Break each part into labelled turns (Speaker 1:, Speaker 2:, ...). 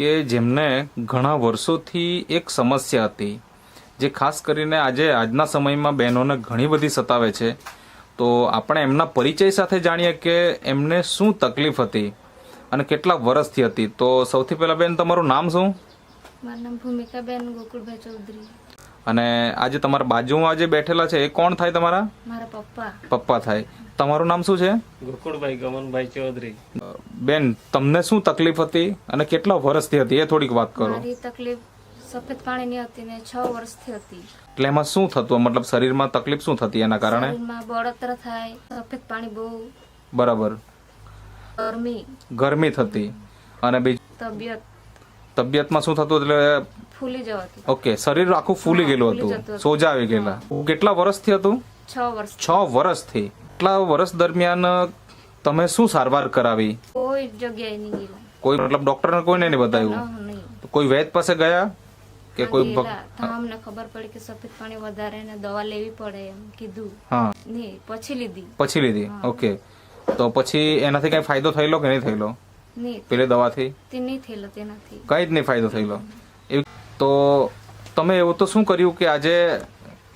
Speaker 1: કે જેમને ઘણા વર્ષોથી એક સમસ્યા હતી જે ખાસ કરીને આજે આજના સમયમાં બહેનોને ઘણી બધી સતાવે છે. તો આપણે એમના પરિચય સાથે જાણીએ કે એમને શું તકલીફ હતી અને કેટલા વર્ષથી હતી. તો સૌથી પહેલા બેન તમારું નામ શું?
Speaker 2: મારું નામ ભૂમિકાબેન ગોકુળભાઈ ચૌધરી.
Speaker 1: અને આજે તમારા બાજુમાં જે બેઠેલા છે એ કોણ થાય તમારા?
Speaker 2: મારા પપ્પા.
Speaker 1: પપ્પા થાય. તમારું નામ શું છે?
Speaker 3: ગોકુળભાઈ ગમનભાઈ ચૌધરી.
Speaker 1: બેન તમને શું તકલીફ હતી અને કેટલા વર્ષથી હતી? એ થોડીક વાત કરો.
Speaker 2: મારી તકલીફ સફેદ પાણીની હતી ને છ વર્ષથી હતી.
Speaker 1: એટલે એમાં શું થતું? મતલબ શરીરમાં તકલીફ શું થતી એના કારણે?
Speaker 2: શરીરમાં બળતરા થાય સફેદ પાણી બહુ.
Speaker 1: બરાબર.
Speaker 2: ગરમી.
Speaker 1: ગરમી થતી. અને બીજું
Speaker 2: તબિયત.
Speaker 1: તબિયતમાં શું થતું એટલે
Speaker 2: ફૂલી જવાતી.
Speaker 1: ઓકે શરીર આખું ફૂલી ગયેલું હતું.
Speaker 2: હતું.
Speaker 1: સોજા આવી ગયેલા. કેટલા વર્ષથી હતું?
Speaker 2: છ વર્ષ
Speaker 1: છ વર્ષથી. એટલા વર્ષ દરમિયાન તમે શું સારવાર કરાવી?
Speaker 2: કોઈ જગ્યાએ નહીં ગયેલા.
Speaker 1: કોઈ મતલબ ડોક્ટરને કોઈને નહીં બતાવ્યું? કોઈ વૈદ પાસે ગયા? કે કોઈ
Speaker 2: અમને ખબર પડી કે સફેદ પાણી વધારે ને દવા લેવી પડે એમ કીધું.
Speaker 1: હા.
Speaker 2: નહીં પછી લીધી.
Speaker 1: પછી લીધી? ઓકે. તો પછી એનાથી કઈ ફાયદો થયેલો કે નહીં થયેલો? પેલી દવાથી?
Speaker 2: તે નહીં થયેલો તેનાથી.
Speaker 1: કઈ જ નહીં ફાયદો થયેલો. તો તમે એવું તો શું કર્યું કે આજે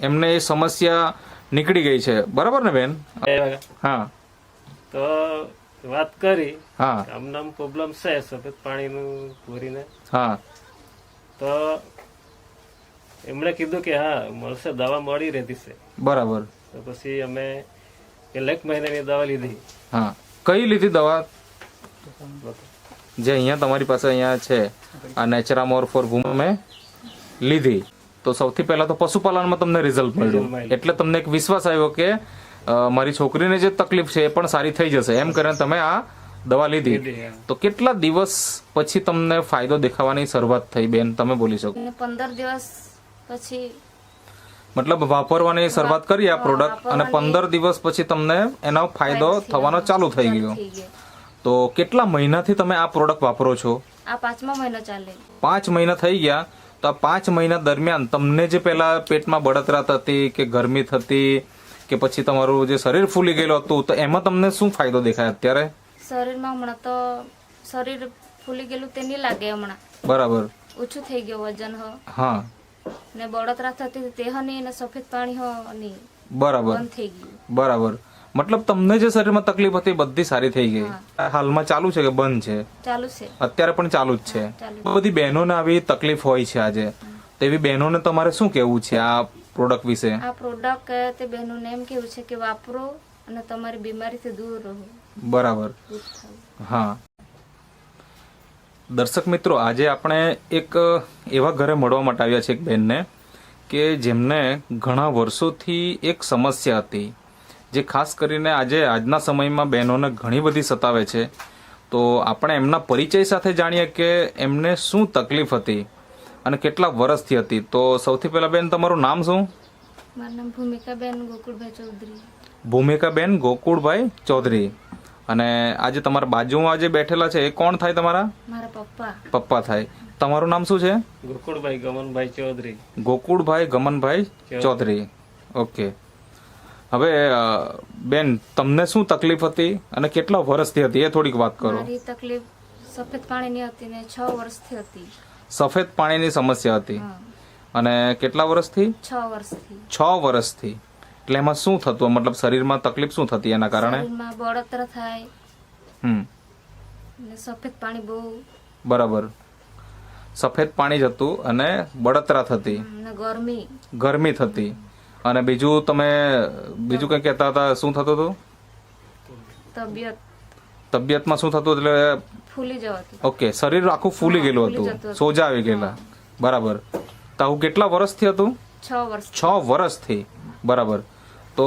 Speaker 1: એમને એ સમસ્યા નીકળી ગઈ છે. બરાબર ને બેન? હા.
Speaker 3: તો વાત કરી.
Speaker 1: હા.
Speaker 3: આમનામ પ્રોબ્લેમ છે સફેદ પાણીનું ભરીને.
Speaker 1: હા.
Speaker 3: તો એમણે કીધું કે હા મળશે દવા મળી રહેતી છે.
Speaker 1: બરાબર.
Speaker 3: તો પછી અમે એક મહિનાની દવા લીધી.
Speaker 1: હા. કઈ લીધી દવા? જે અહીંયા તમારી પાસે અહીંયા છે. આ નેચરામોર ફોર વુમન લીધી. તો સૌથી પહેલા તો પશુપાલનમાં તમને રિઝલ્ટ મળ્યું. એટલે તમને એક વિશ્વાસ આવ્યો કે મારી છોકરીને જે તકલીફ છે એ પણ સારી થઈ જશે. એમ કરીને તમે આ દવા લીધી. તો કેટલા દિવસ પછી તમને ફાયદો દેખાવાની શરૂઆત થઈ બેન? તમે બોલી શકો.
Speaker 2: પંદર દિવસ પછી
Speaker 1: મતલબ વાપરવાની શરૂઆત કરી આ પ્રોડક્ટ અને પંદર દિવસ પછી તમને એનો ફાયદો થવાનો ચાલુ થઈ ગયો.
Speaker 2: થઈ ગયો.
Speaker 1: તો કેટલા મહિનાથી તમે આ પ્રોડક્ટ વાપરો છો?
Speaker 2: આ પાંચમા મહિનો ચાલે.
Speaker 1: પાંચ મહિના થઈ ગયા. તો આ પાંચ મહિના દરમિયાન તમને જે પેલા પેટમાં બળતરા થતી કે ગરમી થતી કે પછી તમારું જે શરીર ફૂલી ગયેલું હતું તો એમાં તમને શું ફાયદો દેખાય અત્યારે?
Speaker 2: શરીરમાં હમણાં તો શરીર ફૂલી ગયેલું તે નહીં લાગે હમણાં.
Speaker 1: બરાબર.
Speaker 2: ઓછું થઈ ગયું વજન હ.
Speaker 1: હા.
Speaker 2: ને બળતરા થતી તે હ નહીં ને સફેદ પાણી હ નહીં.
Speaker 1: બરાબર.
Speaker 2: બંધ થઈ ગયું.
Speaker 1: બરાબર. મતલબ તમને જે શરીરમાં તકલીફ હતી બધી સારી થઈ ગઈ. હાલમાં ચાલુ છે કે બંધ છે?
Speaker 2: ચાલુ છે.
Speaker 1: અત્યારે પણ ચાલુ જ છે. બધી બહેનોને આવી તકલીફ હોય છે આજે. તેવી બહેનોને તમારે શું કેવું છે આ પ્રોડક્ટ વિશે?
Speaker 2: આ પ્રોડક્ટ તે બહેનોને એમ કેવું છે કે વાપરો અને તમારી બીમારીથી દૂર રહો.
Speaker 1: બરાબર. હા. દર્શક મિત્રો આજે આપણે એક એવા ઘરે મળવા માટે આવ્યા છે એક બેનને કે જેમને ઘણા વર્ષોથી એક સમસ્યા હતી. જે ખાસ કરીને આજે આજના સમયમાં બહેનોને ઘણી બધી સતાવે છે તો આપણે એમના પરિચય સાથે જાણીએ કે એમને શું તકલીફ હતી અને કેટલા વર્ષથી હતી. તો સૌથી પહેલા બેન તમારું નામ શું?
Speaker 2: મારું નામ ભૂમિકાબેન ગોકુળભાઈ ચૌધરી.
Speaker 1: ભૂમિકાબેન ગોકુળભાઈ ચૌધરી. અને આજે તમારા બાજુમાં આજે બેઠેલા છે એ કોણ થાય તમારા?
Speaker 2: મારા પપ્પા.
Speaker 1: પપ્પા થાય. તમારું નામ શું છે?
Speaker 3: ગોકુળભાઈ ગમનભાઈ ચૌધરી.
Speaker 1: ગોકુળભાઈ ગમનભાઈ ચૌધરી. ઓકે. હવે બેન તમને શું તકલીફ હતી અને કેટલા વર્ષથી હતી? એ થોડીક વાત કરો.
Speaker 2: મારી તકલીફ સફેદ પાણીની હતી ને છ વર્ષથી હતી.
Speaker 1: સફેદ પાણીની સમસ્યા હતી. અને કેટલા વર્ષથી?
Speaker 2: છ વર્ષથી.
Speaker 1: છ વર્ષથી. એટલે એમાં શું થતું? મતલબ શરીરમાં તકલીફ શું થતી એના કારણે?
Speaker 2: શરીરમાં બળતરા થાય.
Speaker 1: હમ.
Speaker 2: ને સફેદ પાણી બહુ.
Speaker 1: બરાબર. સફેદ પાણી જ હતું અને બળતરા થતી.
Speaker 2: ગરમી.
Speaker 1: ગરમી થતી. અને બીજું તમે બીજું કંઈ કહેતા હતા શું થતું હતું?
Speaker 2: તબિયત.
Speaker 1: તબિયતમાં શું થતું એટલે
Speaker 2: ફૂલી જવાતું
Speaker 1: ઓકે શરીર આખું ફૂલી ગયેલું હતું. સોજા આવી ગયેલા. બરાબર. તો આવું કેટલા વર્ષથી હતું?
Speaker 2: છ વર્ષ
Speaker 1: છ વર્ષથી. બરાબર. તો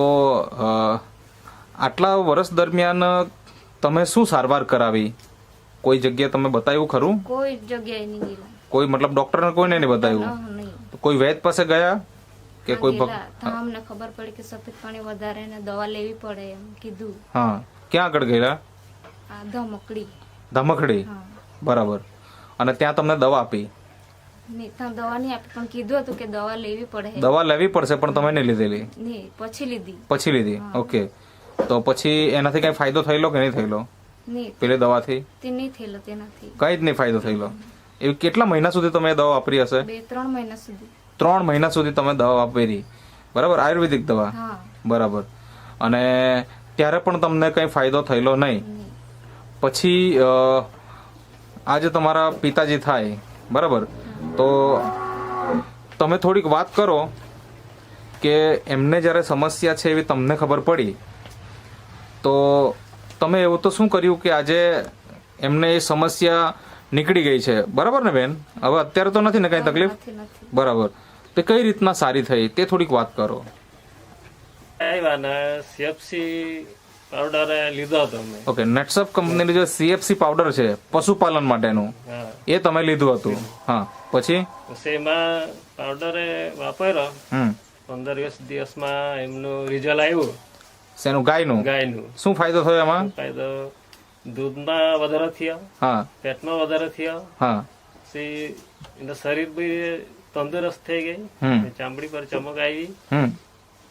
Speaker 1: આટલા વર્ષ દરમિયાન તમે શું સારવાર કરાવી? કોઈ જગ્યાએ તમે બતાવ્યું ખરું?
Speaker 2: કોઈ જગ્યાએ નહીં
Speaker 1: કોઈ મતલબ ડોક્ટરને કોઈને નહીં બતાવ્યું? કોઈ વૈદ પાસે ગયા? કે કોઈ
Speaker 2: અમને ખબર પડી કે સફેદ પાણી વધારે ને દવા લેવી પડે એમ કીધું.
Speaker 1: હા. ક્યાં આગળ ગયેલા?
Speaker 2: આ ધમકડી.
Speaker 1: ધમખડી બરાબર. અને ત્યાં તમને દવા આપી?
Speaker 2: નહીં ત્યાં દવા નહીં આપી પણ કીધું હતું કે દવા લેવી પડે.
Speaker 1: દવા લેવી પડશે પણ તમે નહીં લીધેલી?
Speaker 2: નહીં પછી લીધી.
Speaker 1: પછી લીધી? ઓકે. તો પછી એનાથી કઈ ફાયદો થયેલો કે નહીં થયેલો?
Speaker 2: નહીં.
Speaker 1: પેલી દવાથી?
Speaker 2: તે નહીં થયેલો તેનાથી.
Speaker 1: કઈ જ નહીં ફાયદો થયેલો. એવી કેટલા મહિના સુધી તમે દવા વાપરી હશે?
Speaker 2: બે ત્રણ મહિના સુધી.
Speaker 1: ત્રણ મહિના સુધી તમે દવા વાપરી બરાબર? આયુર્વેદિક દવા. બરાબર. અને ત્યારે પણ તમને કંઈ ફાયદો થયેલો નહીં. પછી આજે તમારા પિતાજી થાય. બરાબર? તો તમે થોડીક વાત કરો કે એમને જ્યારે સમસ્યા છે એવી તમને ખબર પડી તો તમે એવું તો શું કર્યું કે આજે એમને એ સમસ્યા નીકળી ગઈ છે? બરાબર ને બેન? હવે અત્યારે તો નથી ને કાંઈ તકલીફ? બરાબર. તે કઈ રીતના સારી થઈ તે થોડીક વાત કરો.
Speaker 3: આવ્યા ને સીએફસી પાવડર લીધો હતો
Speaker 1: ઓકે નેટસપ કંપનીનું જે સીએફસી પાવડર છે પશુપાલન માટેનું એ તમે લીધું હતું. હા પછી?
Speaker 3: પછી એમાં પાવડર વાપર્યો.
Speaker 1: હમ.
Speaker 3: પંદર વીસ દિવસમાં એમનું રિઝલ્ટ આવ્યું.
Speaker 1: શેનું ગાયનું?
Speaker 3: ગાયનું.
Speaker 1: શું ફાયદો થયો એમાં?
Speaker 3: ફાયદો? દૂધમાં વધારો થયો.
Speaker 1: હા.
Speaker 3: પેટમાં વધારો થયો.
Speaker 1: હા.
Speaker 3: પછી એનું શરીર બી તંદુરસ્ત થઈ ગઈ. ચામડી પર ચમક આવી.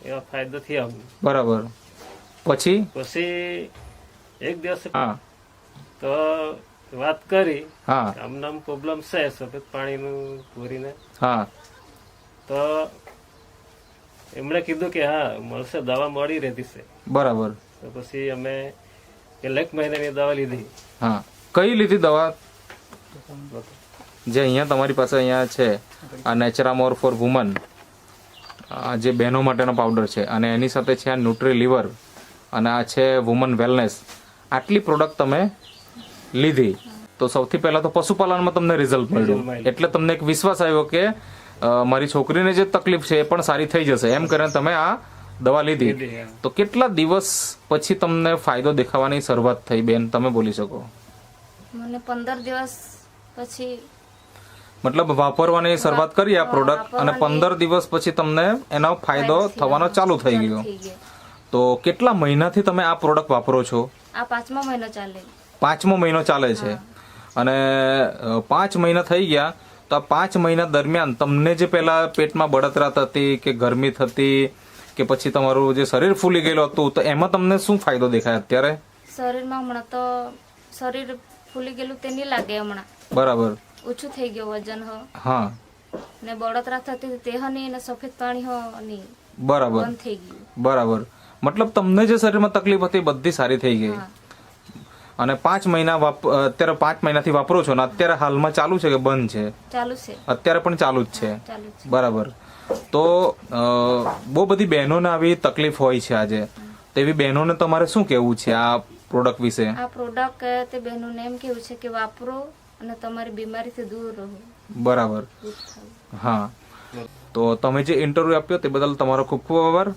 Speaker 3: એવા ફાયદો થયો
Speaker 1: બરાબર. પછી?
Speaker 3: પછી એક દિવસ તો વાત કરી
Speaker 1: હા.
Speaker 3: આમનામ પ્રોબ્લેમ છે સફેદ પાણીનું પૂરીને.
Speaker 1: હા.
Speaker 3: તો એમણે કીધું કે હા મળશે દવા મળી રહેતી છે.
Speaker 1: બરાબર.
Speaker 3: તો પછી અમે કેટલાક મહિનાની દવા લીધી.
Speaker 1: હા. કઈ લીધી દવા? જે અહીંયા તમારી પાસે અહીંયા છે આ નેચરામોર ફોર વુમન આ જે બહેનો માટેનો પાવડર છે. અને એની સાથે છે આ ન્યુટ્રી લિવર અને આ છે વુમન વેલનેસ આટલી પ્રોડક્ટ તમે લીધી. તો સૌથી પહેલાં તો પશુપાલનમાં તમને રિઝલ્ટ મળ્યું. એટલે તમને એક વિશ્વાસ આવ્યો કે મારી છોકરીને જે તકલીફ છે એ પણ સારી થઈ જશે. એમ કરીને તમે આ દવા લીધી.
Speaker 3: લીધી,
Speaker 1: તો કેટલા દિવસ પછી તમને ફાયદો દેખાવાની શરૂઆત થઈ બેન? તમે બોલી શકો.
Speaker 2: મને પંદર દિવસ પછી
Speaker 1: મતલબ વાપરવાની શરૂઆત કરી આ પ્રોડક્ટ અને પંદર દિવસ પછી તમને એનો ફાયદો થવાનો ચાલુ થઈ ગયો. તો કેટલા મહિનાથી તમે આ પ્રોડક્ટ વાપરો છો?
Speaker 2: આ પાંચમા મહિનો ચાલે.
Speaker 1: પાંચમો મહિનો ચાલે છે. અને પાંચ મહિના થઈ ગયા તો આ પાંચ મહિના દરમિયાન તમને જે પેલા પેટમાં બળતરા થતી કે ગરમી થતી કે પછી તમારું જે શરીર ફૂલી ગયેલું હતું તો એમાં તમને શું ફાયદો દેખાય અત્યારે?
Speaker 2: શરીરમાં હમણાં તો શરીર ફૂલી ગયેલું તે નહીં લાગે હમણાં.
Speaker 1: બરાબર.
Speaker 2: ઓછું થઈ ગયું વજન હ.
Speaker 1: હા.
Speaker 2: ને બળતરા થતી તે હ નહીં ને સફેદ પાણી હ નહીં
Speaker 1: બરાબર.
Speaker 2: બંધ થઈ ગયું.
Speaker 1: બરાબર. મતલબ તમને જે શરીરમાં તકલીફ હતી બધી સારી થઈ ગઈ. અને પાંચ મહિના અત્યારે પાંચ મહિનાથી વાપરો છો ને અત્યારે હાલમાં ચાલુ છે કે બંધ છે?
Speaker 2: ચાલુ છે.
Speaker 1: અત્યારે પણ ચાલુ જ છે. બરાબર. તો બહુ બધી બહેનોને આવી તકલીફ હોય છે આજે. તેવી બહેનોને તમારે શું કેવું છે આ પ્રોડક્ટ વિશે?
Speaker 2: આ પ્રોડક્ટ તે બહેનોને એમ કેવું છે કે વાપરો અને તમારી બીમારીથી દૂર રહો.
Speaker 1: બરાબર. હા. તો તમે જે ઇન્ટરવ્યુ આપ્યો તે બદલ તમારો ખૂબ ખૂબ આભાર.